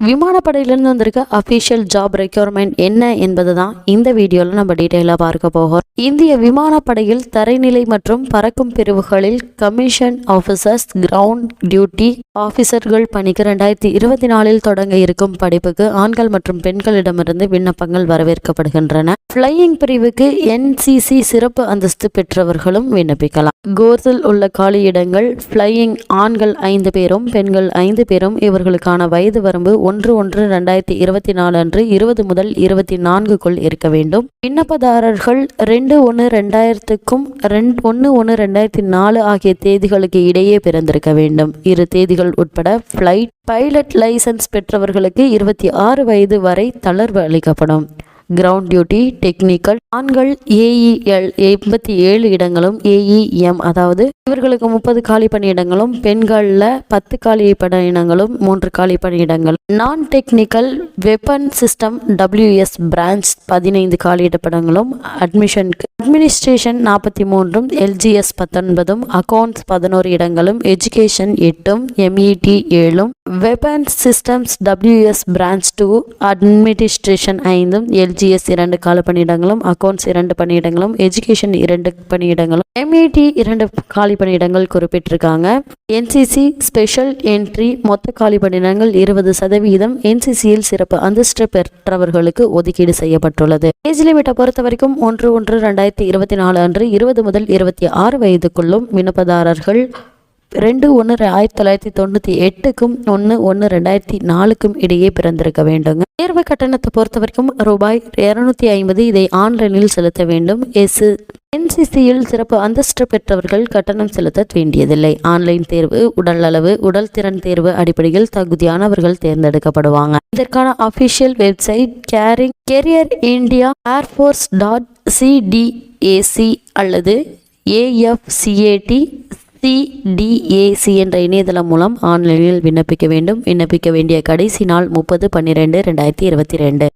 விமானப்படையிலிருந்து வந்திருக்க official job requirement என்ன என்பது தான் இந்த வீடியோவில் நம்ம டீட்டெயிலாக பார்க்க போகிறோம் இந்திய விமானப்படையில் தரைநிலை மற்றும் பறக்கும் பிரிவுகளில் கமிஷன் ஆஃபீஸர்ஸ் கிரவுண்ட் டியூட்டி ஆஃபீஸர்கள் பணிக்கு ரெண்டாயிரத்தி இருபத்தி நாலில் தொடங்க இருக்கும் படிப்புக்கு ஆண்கள் மற்றும் பெண்களிடமிருந்து விண்ணப்பங்கள் வரவேற்கப்படுகின்றன. ஃப்ளையிங் பிரிவுக்கு என்சிசி சிறப்பு அந்தஸ்து பெற்றவர்களும் விண்ணப்பிக்கலாம். கோர்ஸில் உள்ள காலியிடங்கள் ஃப்ளையிங் ஆண்கள் ஐந்து பேரும் பெண்கள் ஐந்து பேரும் இவர்களுக்கான வயது வரம்பு ஒன்று ஒன்று ரெண்டாயிரத்தி இருபத்தி நாலு அன்று இருபது முதல் இருபத்தி நான்குக்குள் இருக்க வேண்டும். விண்ணப்பதாரர்கள் ரெண்டு ஒன்று ரெண்டாயிரத்துக்கும் ரெண்டு ஒன்று ஒன்று ரெண்டாயிரத்தி நாலு ஆகிய தேதிகளுக்கு இடையே பிறந்திருக்க வேண்டும். இரு தேதிகள் உட்பட ஃப்ளைட் பைலட் லைசன்ஸ் பெற்றவர்களுக்கு இருபத்தி ஆறு வயது வரை தளர்வு அளிக்கப்படும். கிரவுண்ட் டியூட்டி டெக்னிக்கல் ஆண்கள் ஏஇஎல் எண்பத்தி ஏழு இடங்களும் ஏஇஎம் அதாவது இவர்களுக்கு முப்பது காலி பணியிடங்களும் பெண்களில் பத்து காலி பணியிடங்களும் மூன்று காலி பணியிடங்கள் non technical weapon system WS branch பதினைந்து காலியிடப்படங்களும் அட்மிஷனுக்கு அட்மினிஸ்ட்ரேஷன் நாற்பத்தி மூன்றும் எல்ஜிஎஸ் பத்தொன்பதும் அக்கவுண்ட்ஸ் பதினோரு இடங்களும் எஜுகேஷன் எட்டும் எம்இடி ஏழும் weapon systems WS branch two administration ஐந்தும் எல்ஜிஎஸ் இரண்டு கால பணியிடங்களும் அக்கவுண்ட்ஸ் இரண்டு பணியிடங்களும் எஜுகேஷன் இரண்டு பணியிடங்களும் எம்இடி இரண்டு காலி பணியிடங்கள் குறிப்பிட்டிருக்காங்க. என்சிசி ஸ்பெஷல் என்ட்ரி மொத்த காலி பணியிடங்கள் இருபது சதவீதம் என்சிசியில் சிறப்பு அந்தஸ்து பெற்றவர்களுக்கு ஒதுக்கீடு செய்யப்பட்டுள்ளது. ஏஜ் லிமிட்டை பொறுத்த வரைக்கும் ஒன்று ஒன்று ரெண்டாயிரத்தி இருபத்தி நாலு அன்று இருபது முதல் இருபத்தி ஆறு வயதுக்குள்ளும் விண்ணப்பதாரர்கள் ரெண்டு ஒன்று ஆயிரத்தி தொள்ளாயிரத்தி தொண்ணூற்றி எட்டுக்கும் ஒன்று ஒன்று ரெண்டாயிரத்தி நாலுக்கும் இடையே பிறந்திருக்க வேண்டுங்க தேர்வு கட்டணத்தை பொறுத்த வரைக்கும் ரூபாய் இரநூத்தி ஐம்பது இதை ஆன்லைனில் செலுத்த வேண்டும். எஸ் என்சிசியில் சிறப்பு அந்தஸ்து பெற்றவர்கள் கட்டணம் செலுத்த வேண்டியதில்லை. ஆன்லைன் தேர்வு உடல் அளவு உடல் திறன் தேர்வு அடிப்படையில் தகுதியானவர்கள் தேர்ந்தெடுக்கப்படுவாங்க. இதற்கான official website caring career India air force dot CDAC அல்லது ஏஎஃப்சிஏடி சிடிஏசி என்ற இணையதளம் மூலம் ஆன்லைனில் விண்ணப்பிக்க வேண்டும். விண்ணப்பிக்க வேண்டிய கடைசி நாள் முப்பது பன்னிரெண்டு ரெண்டாயிரத்தி இருபத்தி ரெண்டு.